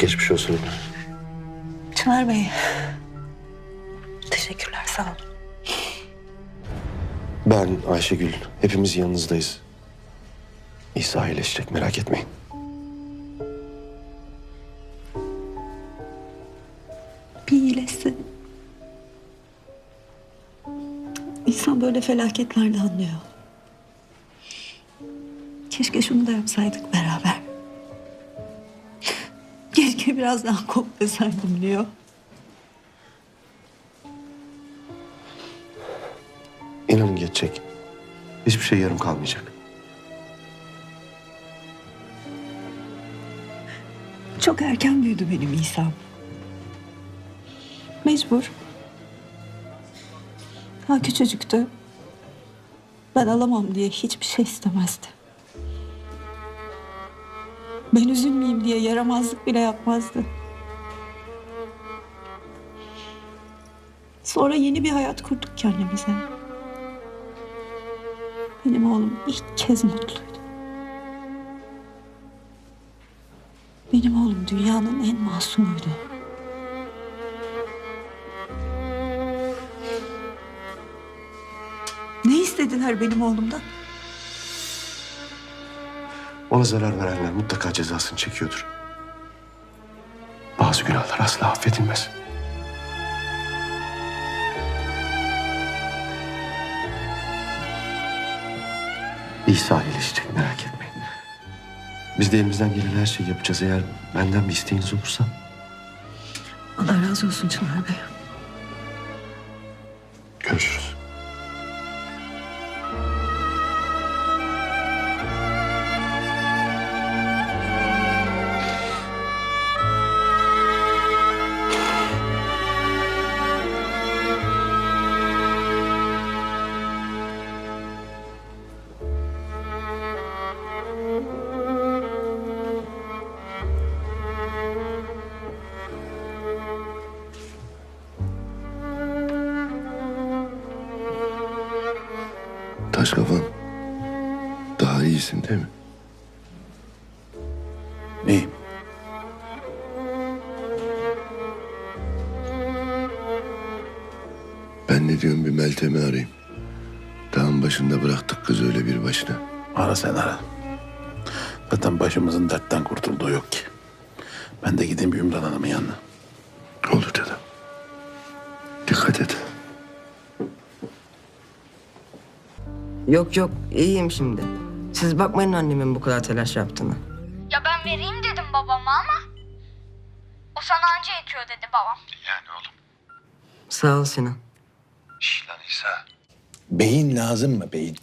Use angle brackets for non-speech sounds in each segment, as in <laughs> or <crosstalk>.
Geçmiş olsun. Çınar Bey. Teşekkürler sağ olun. Ben Ayşegül. Hepimiz yanınızdayız. İsa iyileşecek merak etmeyin. Bir iyileşsin. İnsan böyle felaketlerde anlıyor. Keşke şunu da yapsaydık Keşke biraz daha koklasaydım diyor. İnanın geçecek. Hiçbir şey yarım kalmayacak. Çok erken büyüdü benim İsa'm. Mecbur. Ha küçücüktü. Ben alamam diye hiçbir şey istemezdi. Ben üzülmeyeyim diye yaramazlık bile yapmazdı. Sonra yeni bir hayat kurduk kendimize. Benim oğlum ilk kez mutluydu. Benim oğlum dünyanın en masumuydu. Ne istediler benim oğlumdan? Ona zarar verenler mutlaka cezasını çekiyordur. Bazı günahlar asla affedilmez. İsa iyileşecek merak etmeyin. Biz de elimizden gelen her şeyi yapacağız eğer benden bir isteğiniz olursa. Allah razı olsun Çınar Bey. Görüşürüz. Taş kafan. Daha iyisin değil mi? İyiyim. Ben ne diyorum bir Meltem'i arayayım. Dağın başında bıraktık kız öyle bir başına. Ara sen ara. Zaten başımızın dertten kurtulduğu yok ki. Ben de gideyim Ümran Hanım'ın yanına. Olur dedim. Yok yok iyiyim şimdi. Siz bakmayın annemin bu kadar telaş yaptığına. Ya ben vereyim dedim babama ama o sana anca yetiyor dedi babam. Sağ ol Sinan. Beyin lazım mı beyin?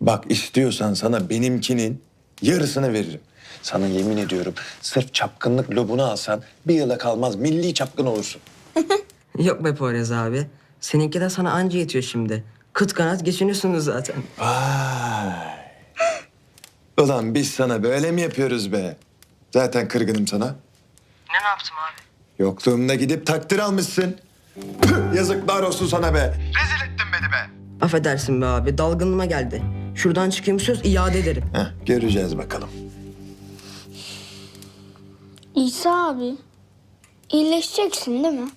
Bak istiyorsan sana benimkinin yarısını veririm. Sana yemin ediyorum sırf çapkınlık lobunu alsan bir yıla kalmaz milli çapkın olursun. <laughs> Yok be Poyraz abi. Seninki de sana anca yetiyor şimdi. Kıt kanat geçiniyorsunuz zaten. Vay. Ulan biz sana böyle mi yapıyoruz be? Zaten kırgınım sana. Ne yaptım abi? Yokluğumda gidip takdir almışsın. Püh, yazıklar olsun sana be. Rezil ettin beni be. Affedersin be abi dalgınlığıma geldi. Şuradan çıkayım söz iade ederim. Heh, göreceğiz bakalım. İsa abi iyileşeceksin değil mi?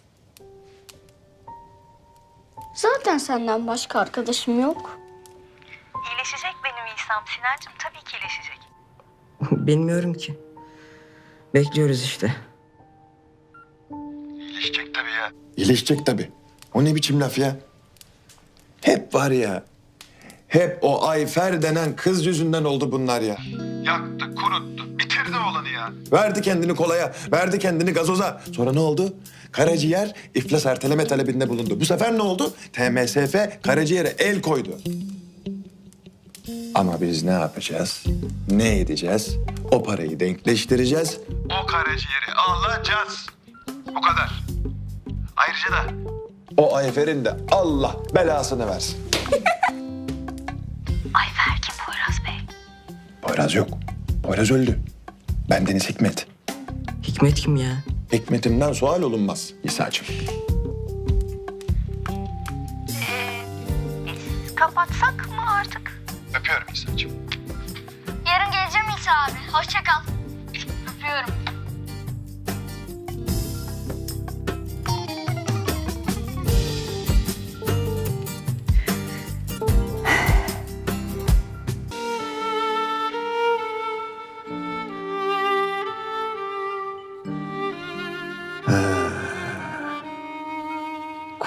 Zaten senden başka arkadaşım yok. İyileşecek benim İsa'm Sinancığım tabii ki iyileşecek. <laughs> Bilmiyorum ki. Bekliyoruz işte. İyileşecek tabii. O ne biçim laf ya? Hep var ya. Hep o Ayfer denen kız yüzünden oldu bunlar ya. Yaktı, kuruttu, bitirdi oğlanı ya. Verdi kendini kolaya, verdi kendini gazoza. Sonra ne oldu? Karaciğer iflas erteleme talebinde bulundu. Bu sefer ne oldu? TMSF karaciğere el koydu. Ama biz ne yapacağız? Ne edeceğiz? O parayı denkleştireceğiz. O karaciğeri alacağız. Bu kadar. Ayrıca da o Ayfer'in de Allah belasını versin. <laughs> Poyraz yok. Poyraz öldü. Bendeniz Hikmet. Hikmet kim ya? Hikmetimden sual olunmaz İsa'cığım. Kapatsak mı artık? Öpüyorum İsa'cığım. Yarın geleceğim İsa abi. Hoşça kal.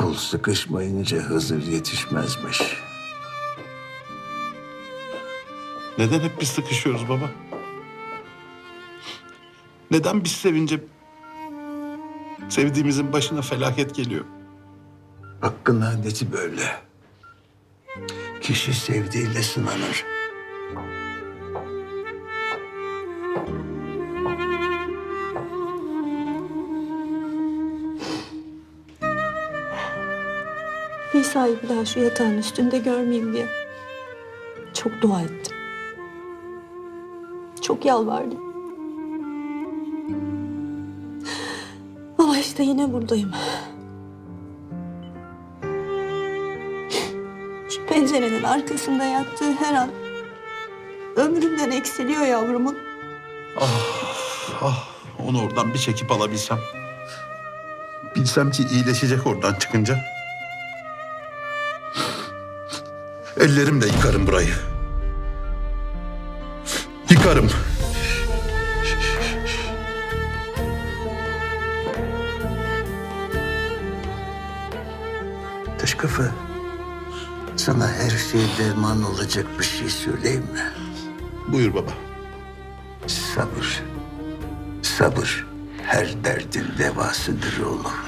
Yol sıkışmayınca Hızır yetişmezmiş. Neden hep biz sıkışıyoruz baba? Neden biz sevince sevdiğimizin başına felaket geliyor? Hakkın adeti böyle. Kişi sevdiğiyle sınanır. İsa'yı bir daha şu yatağın üstünde görmeyeyim diye. Çok dua ettim. Çok yalvardım. Ama işte yine buradayım. Şu pencerenin arkasında yattığı her an ömrümden eksiliyor yavrumun. Ah, onu oradan bir çekip alabilsem. Bilsem ki iyileşecek oradan çıkınca. Ellerimle yıkarım burayı. Yıkarım. Taş kafa. Sana her şey derman olacak bir şey söyleyeyim mi? Buyur baba. Sabır. Sabır her derdin devasıdır oğlum.